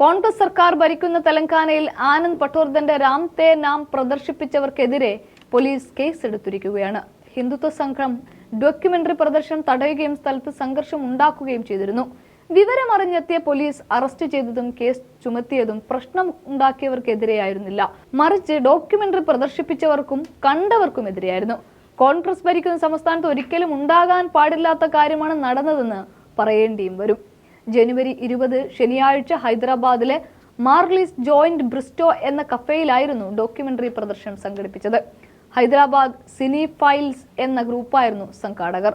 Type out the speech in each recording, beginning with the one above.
കോൺഗ്രസ് സർക്കാർ ഭരിക്കുന്ന തെലങ്കാനയിൽ ആനന്ദ് പട്ടോർദന്റെ രാം തേ നാം പ്രദർശിപ്പിച്ചവർക്കെതിരെ പോലീസ് കേസ് എടുത്തിരിക്കുകയാണ് ഹിന്ദുത്വ സംഘം ഡോക്യുമെന്ററി പ്രദർശനം തടയുകയും സ്ഥലത്ത് സംഘർഷം ഉണ്ടാക്കുകയും ചെയ്തിരുന്നു. വിവരമറിഞ്ഞെത്തിയ പോലീസ് അറസ്റ്റ് ചെയ്തതും കേസ് ചുമത്തിയതും പ്രശ്നം ഉണ്ടാക്കിയവർക്കെതിരെയായിരുന്നില്ല. മറിച്ച് ഡോക്യുമെന്ററി പ്രദർശിപ്പിച്ചവർക്കും കണ്ടവർക്കും എതിരെയായിരുന്നു കോൺഗ്രസ് ഭരിക്കുന്ന സംസ്ഥാനത്ത് ഒരിക്കലും ഉണ്ടാകാൻ പാടില്ലാത്ത കാര്യമാണ് നടന്നതെന്ന് പറയേണ്ടിയും വരും. ജനുവരി ഇരുപത് ശനിയാഴ്ച ഹൈദരാബാദിലെ മാർലിസ് ജോയിന്റ് ബ്രിസ്റ്റോ എന്ന കഫേയിലായിരുന്നു ഡോക്യുമെന്ററി പ്രദർശനം സംഘടിപ്പിച്ചത്. ഹൈദരാബാദ് സിനി ഫൈൽസ് എന്ന ഗ്രൂപ്പായിരുന്നു സംഘാടകർ.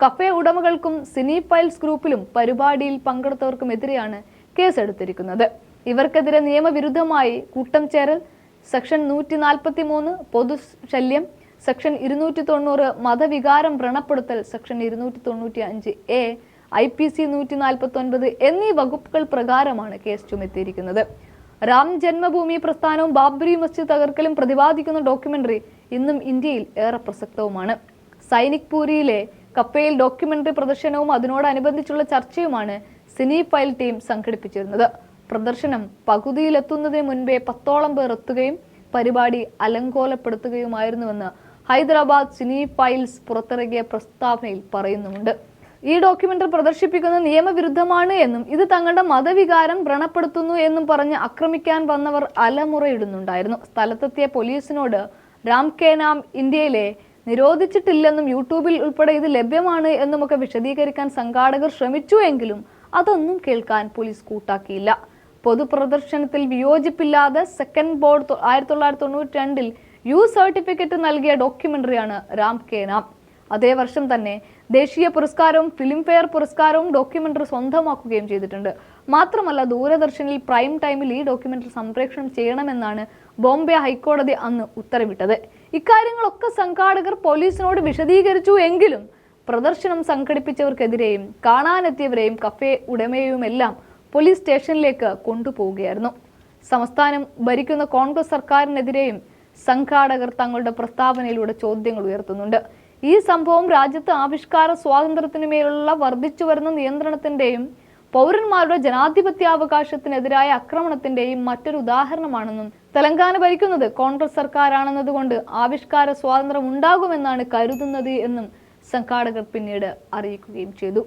കഫേ ഉടമകൾക്കും സിനി ഫൈൽസ് ഗ്രൂപ്പിലും പരിപാടിയിൽ പങ്കെടുത്തവർക്കുമെതിരെയാണ് കേസെടുത്തിരിക്കുന്നത്. ഇവർക്കെതിരെ നിയമവിരുദ്ധമായി കൂട്ടം ചേരൽ സെക്ഷൻ നൂറ്റി നാൽപ്പത്തി മൂന്ന് പൊതുശല്യം സെക്ഷൻ ഇരുന്നൂറ്റി തൊണ്ണൂറ് മതവികാരം വ്രണപ്പെടുത്തൽ സെക്ഷൻ ഇരുന്നൂറ്റി തൊണ്ണൂറ്റി അഞ്ച് എ ഐ പി സി നൂറ്റി നാൽപ്പത്തി ഒൻപത് എന്നീ വകുപ്പുകൾ പ്രകാരമാണ് കേസ് ചുമത്തിയിരിക്കുന്നത്. രാം ജന്മഭൂമി പ്രസ്ഥാനവും ബാബരി മസ്ജിദ് തകർക്കലും പ്രതിപാദിക്കുന്ന ഡോക്യുമെന്ററി ഇന്നും ഇന്ത്യയിൽ ഏറെ പ്രസക്തവുമാണ്. സൈനിക് പൂരിയിലെ കപ്പയിൽ ഡോക്യുമെന്ററി പ്രദർശനവും അതിനോടനുബന്ധിച്ചുള്ള ചർച്ചയുമാണ് സിനി ഫയൽ ടീം സംഘടിപ്പിച്ചിരുന്നത്. പ്രദർശനം പകുതിയിലെത്തുന്നതിന് മുൻപേ പത്തോളം പേർ എത്തുകയും പരിപാടി അലങ്കോലപ്പെടുത്തുകയുമായിരുന്നുവെന്ന് ഹൈദരാബാദ് സിനി ഫൈൽസ് പുറത്തിറക്കിയ പ്രസ്താവനയിൽ പറയുന്നുമുണ്ട്. ഈ ഡോക്യുമെന്ററി പ്രദർശിപ്പിക്കുന്നത് നിയമവിരുദ്ധമാണ് എന്നും ഇത് തങ്ങളുടെ മതവികാരം വ്രണപ്പെടുത്തുന്നു എന്നും പറഞ്ഞ് ആക്രമിക്കാൻ വന്നവർ അലമുറയിടുന്നുണ്ടായിരുന്നു. സ്ഥലത്തെത്തിയ പോലീസിനോട് രാം കെ നാം ഇന്ത്യയിലെ നിരോധിച്ചിട്ടില്ലെന്നും യൂട്യൂബിൽ ഉൾപ്പെടെ ഇത് ലഭ്യമാണ് എന്നുമൊക്കെ വിശദീകരിക്കാൻ സംഘാടകർ ശ്രമിച്ചു എങ്കിലും അതൊന്നും കേൾക്കാൻ പോലീസ് കൂട്ടാക്കിയില്ല. പൊതുപ്രദർശനത്തിൽ വിയോജിപ്പില്ലാതെ സെക്കൻഡ് ബോർഡ് ആയിരത്തി തൊള്ളായിരത്തി തൊണ്ണൂറ്റി രണ്ടിൽ യു സർട്ടിഫിക്കറ്റ് നൽകിയ ഡോക്യുമെന്ററിയാണ് രാം കെ നാം. അതേ വർഷം തന്നെ ദേശീയ പുരസ്കാരവും ഫിലിംഫെയർ പുരസ്കാരവും ഡോക്യുമെന്ററി സ്വന്തമാക്കുകയും ചെയ്തിട്ടുണ്ട്. മാത്രമല്ല ദൂരദർശനിൽ പ്രൈം ടൈമിൽ ഈ ഡോക്യുമെന്ററി സംപ്രേഷണം ചെയ്യണമെന്നാണ് ബോംബെ ഹൈക്കോടതി അന്ന് ഉത്തരവിട്ടത്. ഇക്കാര്യങ്ങളൊക്കെ സംഘാടകർ പോലീസിനോട് വിശദീകരിച്ചു എങ്കിലും പ്രദർശനം സംഘടിപ്പിച്ചവർക്കെതിരെയും കാണാനെത്തിയവരെയും കഫേ ഉടമയുമെല്ലാം പോലീസ് സ്റ്റേഷനിലേക്ക് കൊണ്ടുപോവുകയായിരുന്നു. സംസ്ഥാനം ഭരിക്കുന്ന കോൺഗ്രസ് സർക്കാരിനെതിരെയും സംഘാടകർ തങ്ങളുടെ പ്രസ്താവനയിലൂടെ ചോദ്യങ്ങൾ ഉയർത്തുന്നുണ്ട്. ഈ സംഭവം രാജ്യത്ത് ആവിഷ്കാര സ്വാതന്ത്ര്യത്തിനു മേലുള്ള വർദ്ധിച്ചു വരുന്ന നിയന്ത്രണത്തിന്റെയും പൗരന്മാരുടെ ജനാധിപത്യാവകാശത്തിനെതിരായ ആക്രമണത്തിന്റെയും മറ്റൊരു ഉദാഹരണമാണെന്നും തെലങ്കാന ഭരിക്കുന്നത് കോൺഗ്രസ് സർക്കാരാണെന്നതുകൊണ്ട് ആവിഷ്കാര സ്വാതന്ത്ര്യം ഉണ്ടാകുമെന്നാണ് കരുതുന്നത് എന്നും സംഘാടകർ പിന്നീട് അറിയിക്കുകയും ചെയ്തു.